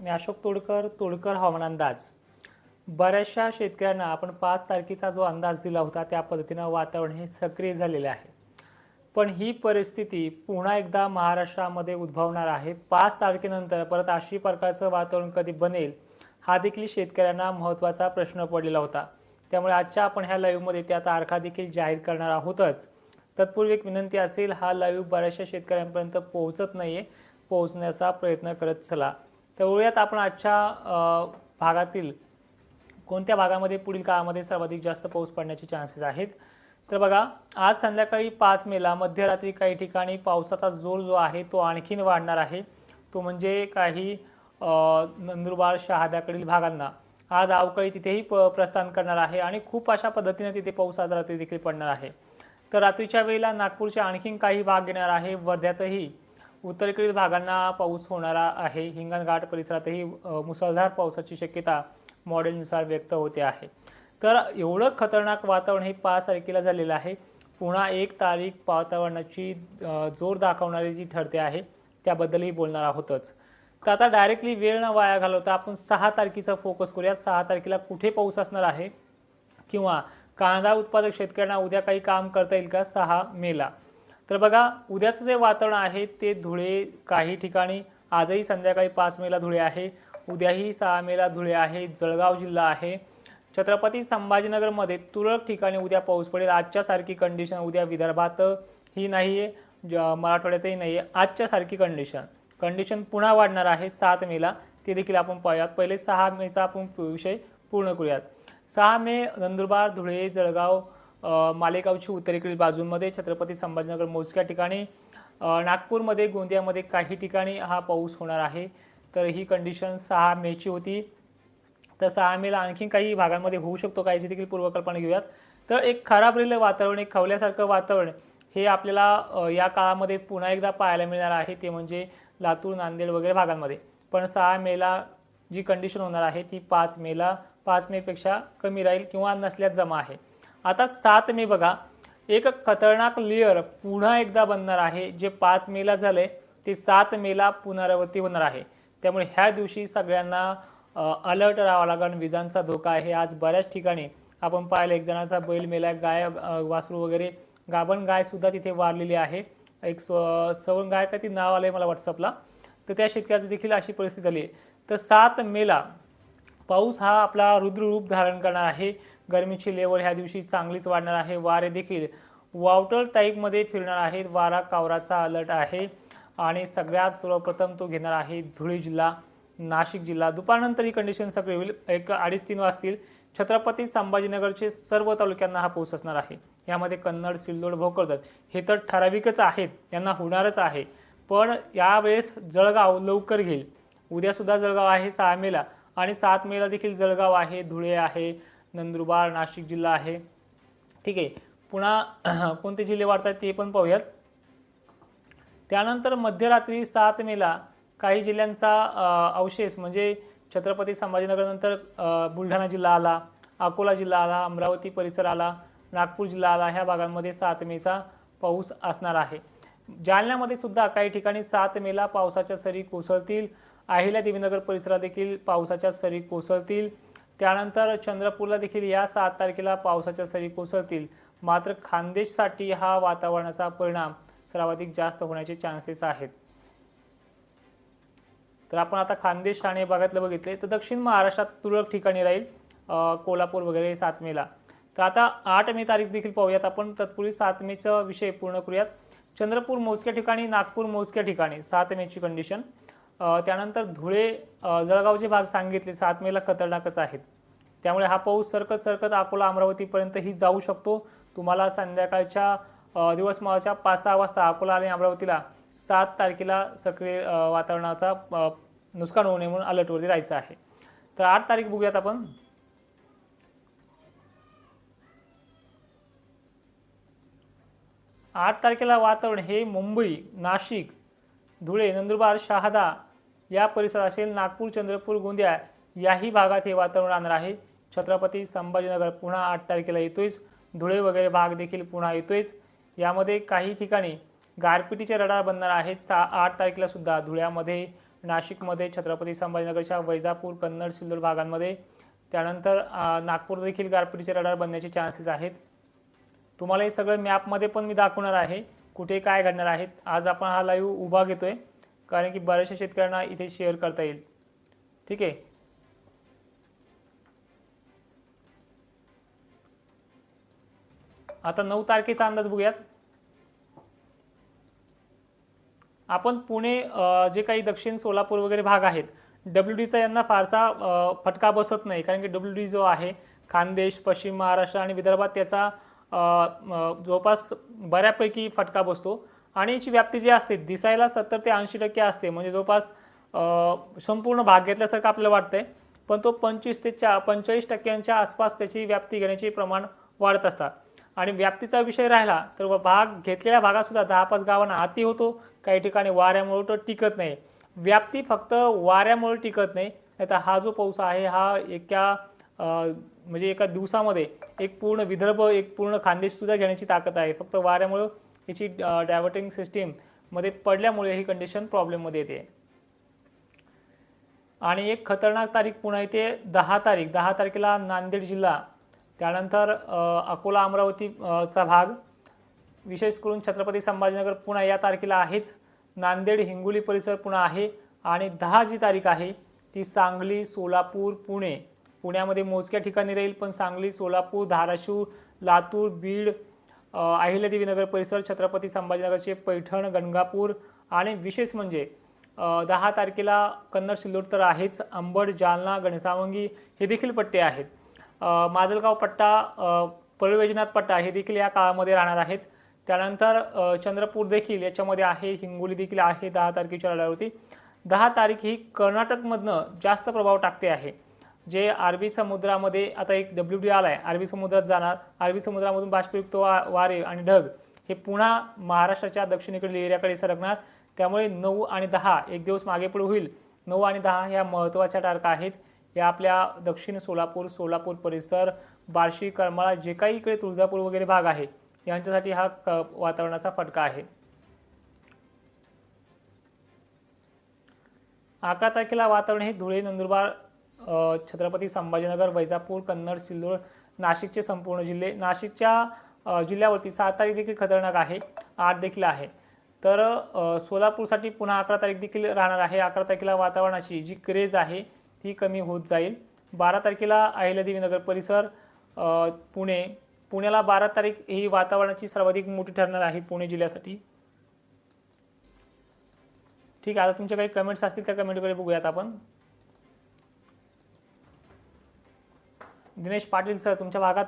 मी अशोक तोडकर तोडकर हवामान अंदाज. बऱ्याचशा शेतकऱ्यांना आपण पाच तारखेचा जो अंदाज दिला होता त्या पद्धतीनं वातावरण हे सक्रिय झालेले आहे. पण ही परिस्थिती पुन्हा एकदा महाराष्ट्रामध्ये उद्भवणार आहे. पाच तारखेनंतर परत अशी प्रकारचं वातावरण कधी बनेल हा देखील शेतकऱ्यांना महत्त्वाचा प्रश्न पडलेला होता. त्यामुळे आजच्या आपण ह्या लाईव्हमध्ये त्या तारखा देखील जाहीर करणार आहोतच. तत्पूर्वी एक विनंती असेल हा लाईव्ह बऱ्याचशा शेतकऱ्यांपर्यंत पोहोचत नाही आहे पोहोचण्याचा प्रयत्न करत चला. तर वळूयात आपण आजच्या भागातील कोणत्या भागामध्ये पुढील काळामध्ये सर्वाधिक जास्त पाऊस पडण्याचे चान्सेस आहेत? तर बघा आज संध्याकाळी पाच मेला मध्यरात्री काही ठिकाणी पावसाचा जोर जो आहे तो आणखीन वाढणार आहे. तो म्हणजे काही नंदुरबार शहाद्याकडील भागांना. आज अवकाळी तिथेही प प्रस्थान करणार आहे आणि खूप अशा पद्धतीने तिथे पाऊस आज रात्री देखील पडणार आहे. तर रात्रीच्या वेळेला नागपूरचे आणखीन काही भाग घेणार आहे. वर्ध्यातही उत्तरेकडील भागांना पाऊस होणारा आहे. हिंगणघाट परिसरातही मुसळधार पावसाची शक्यता मॉडेलनुसार व्यक्त होते आहे. तर एवढं खतरनाक वातावरण हे पाच तारखेला झालेलं आहे. पुन्हा एक तारीख वातावरणाची जोर दाखवणारी जी ठरते आहे त्याबद्दलही बोलणार आहोतच. तर आता डायरेक्टली वेळ न वाया घालवता आपण सहा तारखेचा फोकस करूया. सहा तारखेला कुठे पाऊस असणार आहे? किंवा कांदा उत्पादक शेतकऱ्यांना उद्या काही काम करता येईल का? सहा मेला. तर बघा उद्याचं जे वातावरण आहे ते धुळे काही ठिकाणी आजही संध्याकाळी पाच मेला धुळे आहे. उद्याही सहा मेला धुळे आहे. जळगाव जिल्हा आहे. छत्रपती संभाजीनगरमध्ये तुरळक ठिकाणी उद्या पाऊस पडेल. आजच्यासारखी कंडिशन उद्या विदर्भात ही नाही आहे ज मराठवाड्यातही नाही आहे आजच्यासारखी कंडिशन कंडिशन पुन्हा वाढणार आहे सात मेला. ते देखील आपण पाहूयात. पहिले सहा मेचा आपण विषय पूर्ण करूयात. सहा मे नंदुरबार धुळे जळगाव मालेगावची उत्तरेकडील बाजूंमध्ये छत्रपती संभाजीनगर मोजक्या ठिकाणी नागपूरमध्ये गोंदियामध्ये काही ठिकाणी हा पाऊस होणार आहे. तर ही कंडिशन सहा मेची होती. तर सहा मेला आणखी काही भागांमध्ये होऊ शकतो का याची देखील पूर्वकल्पना घेऊयात. तर एक खराब रेल वातावरण एक खवल्यासारखं वातावरण हे आपल्याला या काळामध्ये पुन्हा एकदा पाहायला मिळणार आहे. ते म्हणजे लातूर नांदेड वगैरे भागांमध्ये. पण सहा मेला जी कंडिशन होणार आहे ती पाच मेला पाच मेपेक्षा कमी राहील किंवा नसल्यात जमा आहे. आता सात मे बघा. एक खतरनाक लेअर पुन्हा एकदा बनणार आहे. जे पाच मेला झाले ते सात मेला पुनरावृत्ती होणार आहे. त्यामुळे ह्या दिवशी सगळ्यांना अलर्ट राहावं लागेल. विजांचा धोका आहे. आज बऱ्याच ठिकाणी आपण पाहिलं एक जणाचा बैल मेला गाय वासरू वगैरे गाभण गायसुद्धा तिथे वारलेली आहे. एक स्व सवण गाय का ती नाव आलं आहे मला व्हॉट्सअपला तर त्या शेतकऱ्याचं देखील अशी परिस्थिती आली आहे. तर सात मेला पाऊस हा आपला रुद्र रूप धारण करणार आहे. गरमीची लेवल ह्या दिवशी चांगलीच वाढणार आहे. वारे देखील वावटर टाईपमध्ये फिरणार आहेत. वारा कावराचा अलर्ट आहे. आणि सगळ्यात सर्वप्रथम तो घेणार आहे धुळे जिल्हा नाशिक जिल्हा. दुपारनंतर ही कंडिशन सगळी होईल. एक अडीच तीन वाजतील. छत्रपती संभाजीनगरचे सर्व तालुक्यांना हा पाऊस असणार आहे. यामध्ये कन्नड सिल्लोड भोकरदन हे तर ठराविकच आहेत. यांना होणारच आहे. पण यावेळेस जळगाव लवकर घेईल. उद्यासुद्धा जळगाव आहे सहा मेला. आणि सात मेला देखील जळगाव आहे धुळे आहे. नंदुरबार नाशिक जिल्हा आहे. ठीक आहे. पुन्हा कोणते जिल्हे वाढतात ते पण पाहूयात. त्यानंतर मध्यरात्री सात मेला काही जिल्ह्यांचा अवशेष म्हणजे छत्रपती संभाजीनगरनंतर बुलढाणा जिल्हा आला अकोला जिल्हा आला अमरावती परिसर आला नागपूर जिल्हा आला ह्या भागांमध्ये सात मेचा पाऊस असणार आहे. जालन्यामध्ये सुद्धा काही ठिकाणी सात मेला पावसाच्या सरी कोसळतील. अहिल्या देवीनगर परिसरात देखील पावसाच्या सरी कोसळतील. त्यानंतर चंद्रपूरला देखील या सात तारखेला पावसाच्या सरी कोसळतील. मात्र खानदेशसाठी हा वातावरणाचा परिणाम सर्वाधिक जास्त होण्याचे चान्सेस आहेत. तर आपण आता खानदेश ठाणे भागातलं बघितले तर दक्षिण महाराष्ट्रात तुरळक ठिकाणी राहील कोल्हापूर वगैरे सात मेला. तर आता आठ मे तारीख देखील पाहूयात आपण तत्पूर्वी सात मेचा विषय पूर्ण करूयात. चंद्रपूर मोजक्या ठिकाणी नागपूर मोजक्या ठिकाणी सात मेची कंडिशन त्यानंतर धुळे जळगावचे भाग सांगितले सात मेला खतरनाकच आहेत. त्यामुळे हा पाऊस सरकत सरकत अकोला अमरावतीपर्यंतही जाऊ शकतो. तुम्हाला संध्याकाळच्या अ, दिवसमाळाच्या पाच सहा वाजता अकोला आणि अमरावतीला सात तारखेला सक्रिय वातावरणाचा नुकसान होऊ नये म्हणून अलर्टवरती राहायचं आहे. तर आठ तारीख बघूयात आपण. आठ तारखेला वातावरण हे मुंबई नाशिक धुळे नंदुरबार शहादा या परिसरात असेल नागपूर चंद्रपूर गोंदिया याही भागात हे वातावरण राहणार आहे. छत्रपती संभाजीनगर पुन्हा आठ तारखेला येतोयच. धुळे वगैरे भाग देखील पुन्हा येतोयच. यामध्ये काही ठिकाणी गारपिटीचे रडार बनणार आहेत. सा आठ तारखेला सुद्धा धुळ्यामध्ये नाशिकमध्ये छत्रपती संभाजीनगरच्या वैजापूर कन्नड सिल्लोड भागांमध्ये. त्यानंतर नागपूर देखील गारपिटीचे रडार बनण्याचे चान्सेस आहेत. तुम्हाला हे सगळं मॅपमध्ये पण मी दाखवणार आहे. कुठे काय घडणार आहेत आज आपण हा लाईव्ह उभा घेतोय. कारण की बऱ्याचशा शेतकऱ्यांना इथे शेअर करता येईल. ठीक आहे? आता नऊ तारखेचा अंदाज बघूयात. आपण पुणे जे काही दक्षिण सोलापूर वगैरे भाग आहेत डब्ल्यू डीचा यांना फारसा फटका बसत नाही. कारण की डब्ल्यू डी जो आहे खानदेश पश्चिम महाराष्ट्र आणि विदर्भात त्याचा जवळपास बऱ्यापैकी फटका बसतो. आणि याची व्याप्ती जी असते दिसायला सत्तर ते ऐंशी टक्के असते. म्हणजे जवळपास संपूर्ण भाग घेतल्यासारखं आपल्याला वाटतंय. पण तो पंचवीस ते चा पंचेचाळीस टक्क्यांच्या आसपास त्याची व्याप्ती घेण्याचे प्रमाण वाढत असतात. आणि व्याप्तीचा विषय राहिला तर व भाग घेतलेल्या भागातसुद्धा दहा पाच गावांना हाती होतो. काही ठिकाणी वाऱ्यामुळे तो टिकत नाही. व्याप्ती फक्त वाऱ्यामुळे टिकत नाही. नाही तर हा जो पाऊस आहे हा एका म्हणजे एका दिवसामध्ये एक पूर्ण विदर्भ एक पूर्ण खानदेशसुद्धा घेण्याची ताकद आहे. फक्त वाऱ्यामुळं हिची डायव्हर्टिंग सिस्टीममध्ये पडल्यामुळे ही कंडिशन प्रॉब्लेममध्ये येते. आणि एक खतरनाक तारीख पुन्हा येते दहा तारीख. दहा तारखेला नांदेड जिल्हा त्यानंतर अकोला अमरावती चा भाग विशेष करून छत्रपती संभाजीनगर पुन्हा या तारखेला आहेच. नांदेड हिंगोली परिसर पुन्हा आहे. आणि दहा जी तारीख आहे ती सांगली सोलापूर पुणे. पुण्यामध्ये मोजक्या ठिकाणी राहील पण सांगली सोलापूर धाराशिव लातूर बीड अ, अहिल्यादेवी नगर परिसर छत्रपती संभाजीनगरचे पैठण गणगापूर आणि विशेष म्हणजे दहा तारखेला कन्नड सिल्लोड तर आहेच अंबड जालना गणसावंगी हे देखील पट्टे आहेत. माजलगाव पट्टा अ, पट्टा हे देखील या काळामध्ये राहणार आहेत. त्यानंतर चंद्रपूर देखील याच्यामध्ये आहे हिंगोली देखील आहे दहा तारखेच्या रडावरती दहा तारीख ही कर्नाटकमधनं जास्त प्रभाव टाकते आहे. जे अरबी समुद्रामध्ये आता एक डब्ल्यू डी आला आहे अरबी समुद्रात जाणार. अरबी समुद्रामधून बाष्पयुक्त वा वारे आणि ढग हे पुन्हा महाराष्ट्राच्या दक्षिणेकडील एरियाकडे सरकणार. त्यामुळे नऊ आणि दहा एक दिवस मागे पुढे होईल. नऊ आणि दहा ह्या महत्त्वाच्या तारखा आहेत. या आपल्या दक्षिण सोलापूर सोलापूर परिसर बार्शी करमाळा जे काही इकडे तुळजापूर वगैरे भाग आहे यांच्यासाठी हा क- वातावरणाचा फटका आहे. अकरा तारखेला वातावरण हे धुळे नंदुरबार छत्रपती संभाजीनगर वैजापूर कन्नड सिल्लोड नाशिकचे संपूर्ण जिल्हे नाशिकच्या जिल्ह्यावरती सात तारीख देखील खतरनाक आहे आठ देखील आहे. तर सोलापूरसाठी पुन्हा अकरा तारीख देखील राहणार आहे. अकरा तारखेला वातावरणाची जी क्रेज आहे ती कमी होत जाईल. बारा तारखेला अहिल्यादेवी नगर परिसर पुणे पुण्याला बारा तारीख ही वातावरणाची सर्वाधिक मोठी ठरणार आहे पुणे जिल्ह्यासाठी. ठीक आहे आता तुमचे काही कमेंट्स असतील त्या कमेंटकडे बघूयात आपण. दिनेश पाटील सर तुमच्या भागात